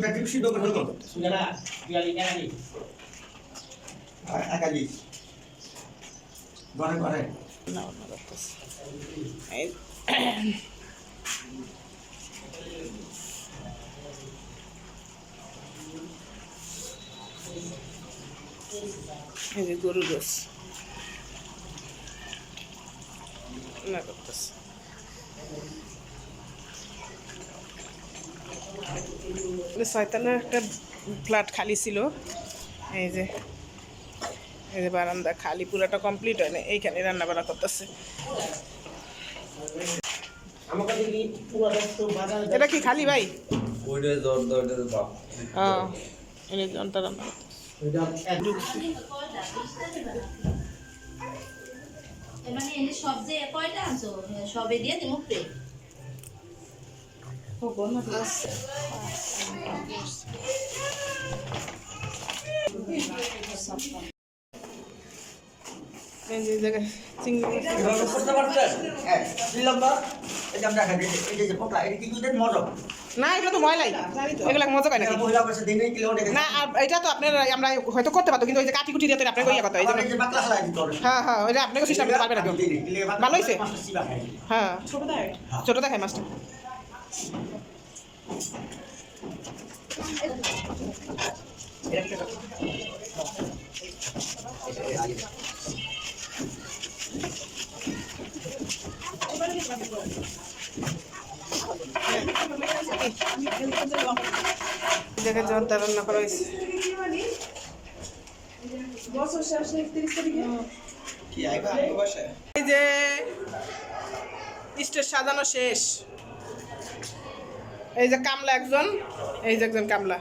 দুটা ডিম সিদ্ধ করে দিল Sudahlah, biarkan lagi. একালি ঘরে ঘরে রান্না বান্না করতেছে এই এই যে গরু গোস রান্না ছয়তলার একটা ফ্ল্যাট খালি ছিল। এই যে এই যে বারান্দা খালি পুরাটা কমপ্লিট হয় না এইখানে রান্না বান্না করতেছে। এটা কি খালি ভাই। মানে এনে সব যে কয়টা আনছো? সবে দিয়ে? না এগুলো তো ময়লাই এগুলো মজা না এটা তো আপনার আমরা হয়তো করতে পারতো কিন্তু ওই যে কাটি কুটি দিয়ে আপনাকে ইয়ে হ্যাঁ হ্যাঁ ওই যে আপনাকে সিস্টেম পারবে না ভালো হয়েছে? হ্যাঁ। ছোট দেখায় মাছটা। জায়গায় জর্দা রান্না করা হয়েছে। এই যে স্টেজ সাজানো শেষ। এই যে কামলা একজন, এই যে একজন কামলা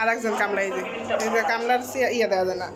আর একজন কামলা এই যে। এই যে কামলার ইয়ে দেওয়া যায় না।